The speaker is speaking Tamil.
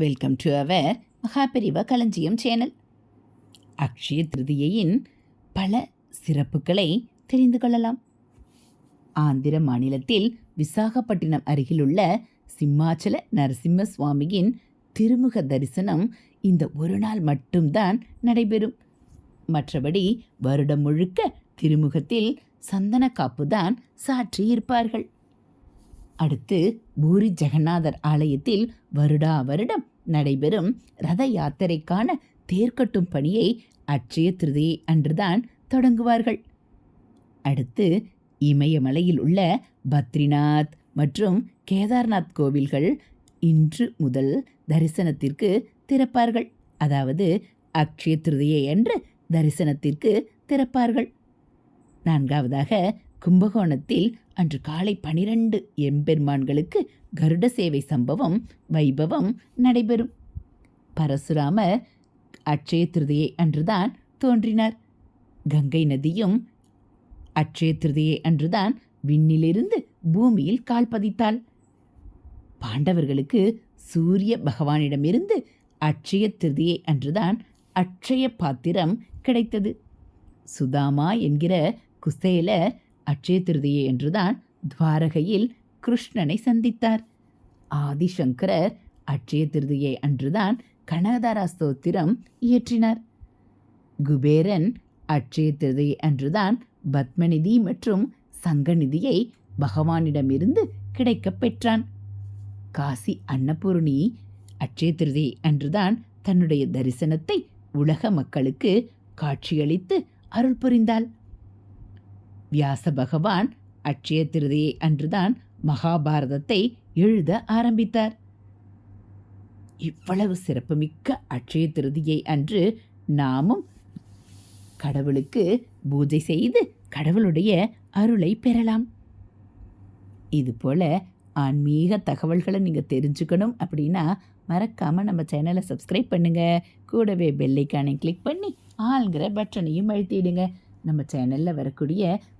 வெல்கம் டு அவர் மகாபெரிவ களஞ்சியம் சேனல் அக்ஷய திருதியையின் பல சிறப்புகளை தெரிந்து கொள்ளலாம் ஆந்திர மாநிலத்தில் விசாகப்பட்டினம் அருகிலுள்ள சிம்மாச்சல நரசிம்ம சுவாமியின் திருமுக தரிசனம் இந்த ஒரு நாள் மட்டும்தான் நடைபெறும் மற்றபடி வருடம் முழுக்க திருமுகத்தில் சந்தன சாற்றி இருப்பார்கள் அடுத்து பூரி ஜெகநாதர் ஆலயத்தில் வருடா வருடம் நடைபெறும் ரத யாத்திரைக்கான தேர்கட்டும் பணியை அட்சய திருதியை அன்றுதான் தொடங்குவார்கள். அடுத்து இமயமலையில் உள்ள பத்ரிநாத் மற்றும் கேதார்நாத் கோவில்கள் இன்று முதல் தரிசனத்திற்கு திறப்பார்கள். அதாவது அக்ஷய திருதியை அன்று தரிசனத்திற்கு திறப்பார்கள். நான்காவதாக கும்பகோணத்தில் அன்று காலை பனிரெண்டு எம்பெருமான்களுக்கு கருட சேவை சம்பவம் வைபவம் நடைபெறும். பரசுராமர் அட்சய திருதியை அன்றுதான் தோன்றினார். கங்கை நதியும் அட்சய திருதியை அன்றுதான் விண்ணிலிருந்து பூமியில் கால் பதித்தாள். பாண்டவர்களுக்கு சூரிய பகவானிடமிருந்து அட்சய திருதியை அன்றுதான் அட்சய பாத்திரம் கிடைத்தது. சுதாமா என்கிற குசேலர் அட்சய திருதியை என்றுதான் துவாரகையில் கிருஷ்ணனை சந்தித்தார். ஆதிசங்கரர் அட்சய திருதியை அன்றுதான் கனகதாரா ஸ்தோத்திரம் இயற்றினார். குபேரன் அட்சய திருதியை அன்றுதான் பத்மநிதி மற்றும் சங்கநிதியை பகவானிடமிருந்து கிடைக்கப் பெற்றான். காசி அன்னபூர்ணி அட்சய திருதி அன்றுதான் தன்னுடைய தரிசனத்தை உலக மக்களுக்கு காட்சியளித்து அருள் புரிந்தாள். வியாச பகவான் அட்சய திருதியை அன்றுதான் மகாபாரதத்தை எழுத ஆரம்பித்தார். இவ்வளவு சிறப்புமிக்க அட்சய திருதியை அன்று நாமும் கடவுளுக்கு பூஜை செய்து கடவுளுடைய அருளை பெறலாம். இதுபோல் ஆன்மீக தகவல்களை நீங்கள் தெரிஞ்சுக்கணும் அப்படின்னா மறக்காமல் நம்ம சேனலை சப்ஸ்கிரைப் பண்ணுங்கள் கூடவே பெல்லைக்கானை கிளிக் பண்ணி ஆளுங்கிற பட்டனையும் அழுத்திடுங்க. நம்ம சேனலில் வரக்கூடிய